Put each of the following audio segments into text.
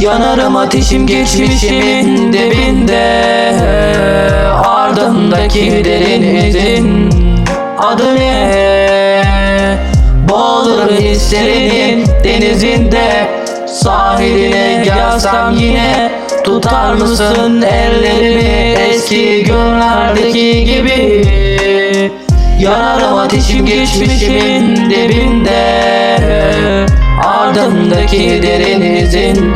Yanarım ateşim geçmişimin dibinde Ardındaki derin izin Adı ne? Boğulur hislerinin denizinde. Sahiline gelsem yine Tutar mısın ellerimi eski günlerdeki gibi? Yanarım ateşim geçmişimin dibinde Ardındaki derin izin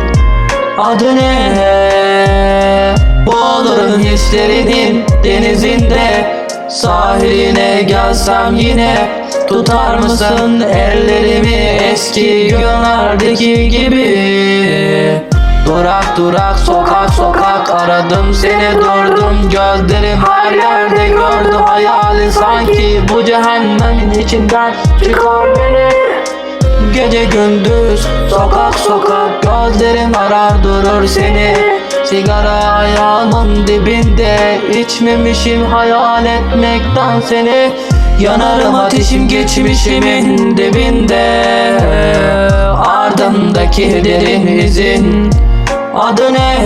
Adı ne? Boğulurum hislerinin denizinde Sahiline gelsem yine Tutar mısın ellerimi? Eski günlerdeki gibi Durak durak sokak sokak aradım seni durdum Gözlerim her yerde gördü hayali sanki Bu cehennemin içinden çıkar beni Gece gündüz sokak sokak gözlerim arar durur seni. Sigara ayağımın dibinde içmemişim hayal etmekten seni. Yanarım ateşim geçmişimin dibinde Ardımdaki derin izin. Adı ne?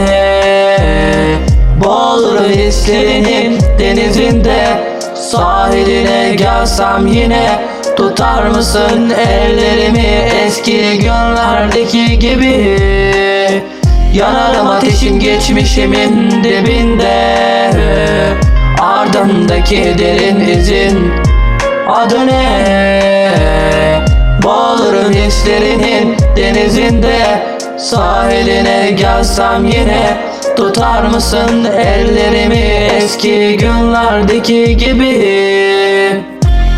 Boğulur hislerinin denizinde Sahiline gelsem yine Tutar mısın ellerimi eski günlerdeki gibi Yanarım ateşim geçmişimin dibinde Ardımdaki derin izin Adı ne? Boğulurum hislerinin denizinde Sahiline gelsem yine Tutar mısın ellerimi eski günlerdeki gibi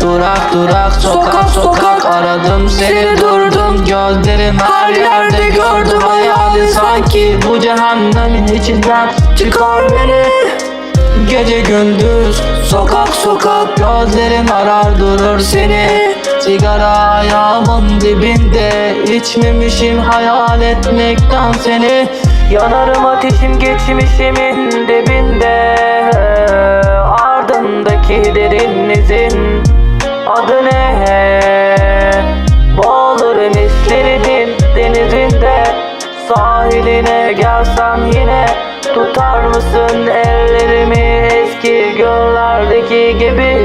Durak durak sokak sokak aradım seni durdum. Gözlerim her yerde gördüm. hayali sanki Bu cehennemin içinden çıkar beni. Gece gündüz sokak sokak gözlerim arar durur seni. Sigara ayağımın dibinde içmemişim hayal etmekten seni. Yanarım ateşim geçmişimin dibinde Ardındaki derin izin Gelsem yine Tutar mısın ellerimi eski günlerdeki gibi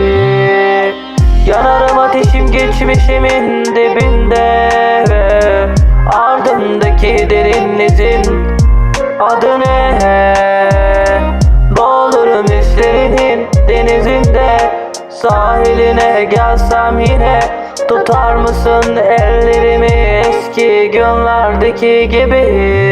Yanarım ateşim geçmişimin dibinde Ardımdaki derin izin Adı ne? Boğulurum hislerinin denizinde Sahiline gelsem yine Tutar mısın ellerimi eski günlerdeki gibi